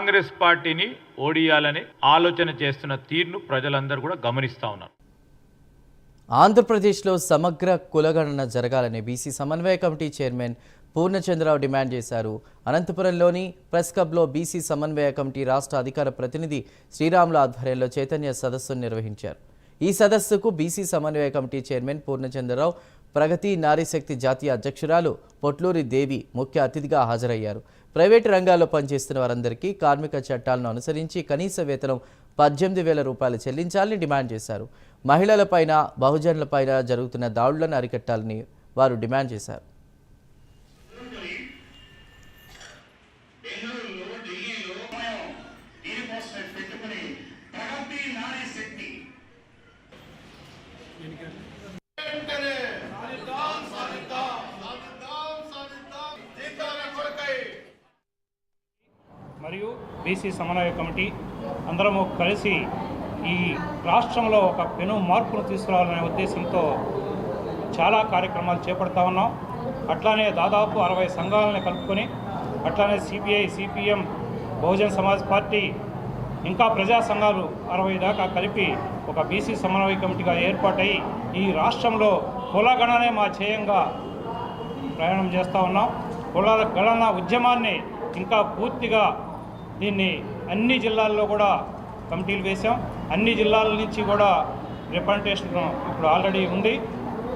కాంగ్రెస్ పార్టీని ఓడియాలని ఆలోచన చేస్తున్న తీరును ప్రజలందరూ కూడా గమనిస్తా ఉన్నారు. ఆంధ్రప్రదేశ్లో సమగ్ర కులగణన జరగాలని బీసీ సమన్వయ కమిటీ చైర్మన్ పూర్ణచంద్రరావు డిమాండ్ చేశారు. అనంతపురంలోని ప్రెస్ క్లబ్లో బీసీ సమన్వయ కమిటీ రాష్ట్ర అధికార ప్రతినిధి శ్రీరాముల ఆధ్వర్యంలో చైతన్య సదస్సును నిర్వహించారు. ఈ సదస్సుకు బీసీ సమన్వయ కమిటీ చైర్మన్ పూర్ణచంద్రరావు ప్రగతి నారీశక్తి జాతీయ అధ్యక్షురాలు పొట్లూరి దేవి ముఖ్య అతిథిగా హాజరయ్యారు. ప్రైవేటు రంగాల్లో పనిచేస్తున్న వారందరికీ కార్మిక చట్టాలను అనుసరించి కనీస వేతనం పద్దెనిమిది వేల రూపాయలు చెల్లించాలని డిమాండ్ చేశారు. మహిళలపైన బహుజనులపైన జరుగుతున్న దాడులను అరికట్టాలని వారు డిమాండ్ చేశారు. ఢిల్లీలో దీనికోసమే పెట్టుకుని మరియు బీసీ సమన్వయ కమిటీ అందరము కలిసి ఈ రాష్ట్రంలో ఒక పెను మార్పును తీసుకురావాలనే ఉద్దేశంతో చాలా కార్యక్రమాలు చేపడతా ఉన్నాం. అట్లానే దాదాపు అరవై సంఘాలను కలుపుకొని అట్లానే CPI CPM Bahujan Samaj party ఇంకా ప్రజా సంఘాలు అరవై దాకా కలిపి ఒక బీసీ సమన్వయ కమిటీగా ఏర్పాటై ఈ రాష్ట్రంలో కులగణనే మా ధ్యేయంగా ప్రయాణం చేస్తూ ఉన్నాం. కులాల గణన ఉద్యమాన్ని ఇంకా పూర్తిగా దీన్ని అన్ని జిల్లాల్లో కూడా కమిటీలు వేశాం. అన్ని జిల్లాల నుంచి కూడా రిప్రజెంటేషన్ ఇప్పుడు ఆల్రెడీ ఉంది.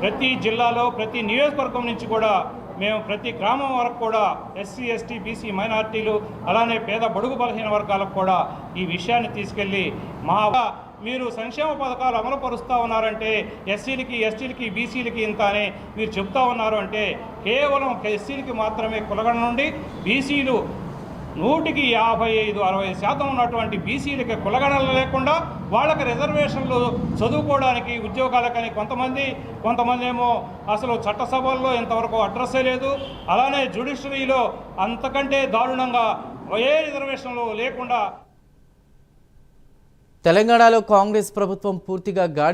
ప్రతి జిల్లాలో ప్రతి నియోజకవర్గం నుంచి కూడా మేము ప్రతి గ్రామం వరకు కూడా ఎస్సీ ఎస్టీ బీసీ మైనార్టీలు అలానే పేద బడుగు బలహీన వర్గాలకు కూడా ఈ విషయాన్ని తీసుకెళ్ళి మా మీరు సంక్షేమ పథకాలు అమలు పరుస్తూ ఉన్నారంటే ఎస్సీలకి ఎస్టీలకి బీసీలకి ఇంత అని మీరు చెప్తా ఉన్నారు అంటే కేవలం ఎస్సీలకి మాత్రమే కులగణ నుండి బీసీలు నూటికి యాభై ఐదు అరవై శాతం ఉన్నటువంటి బీసీలకి కులగడలు లేకుండా వాళ్ళకి రిజర్వేషన్లు చదువుకోవడానికి ఉద్యోగాలకని కొంతమంది కొంతమంది ఏమో అసలు చట్టసభల్లో ఇంతవరకు అడ్రస్సే లేదు. అలానే జుడిషరీలో అంతకంటే దారుణంగా ఏ రిజర్వేషన్లు లేకుండా తెలంగాణలో కాంగ్రెస్ ప్రభుత్వం పూర్తిగా గాడి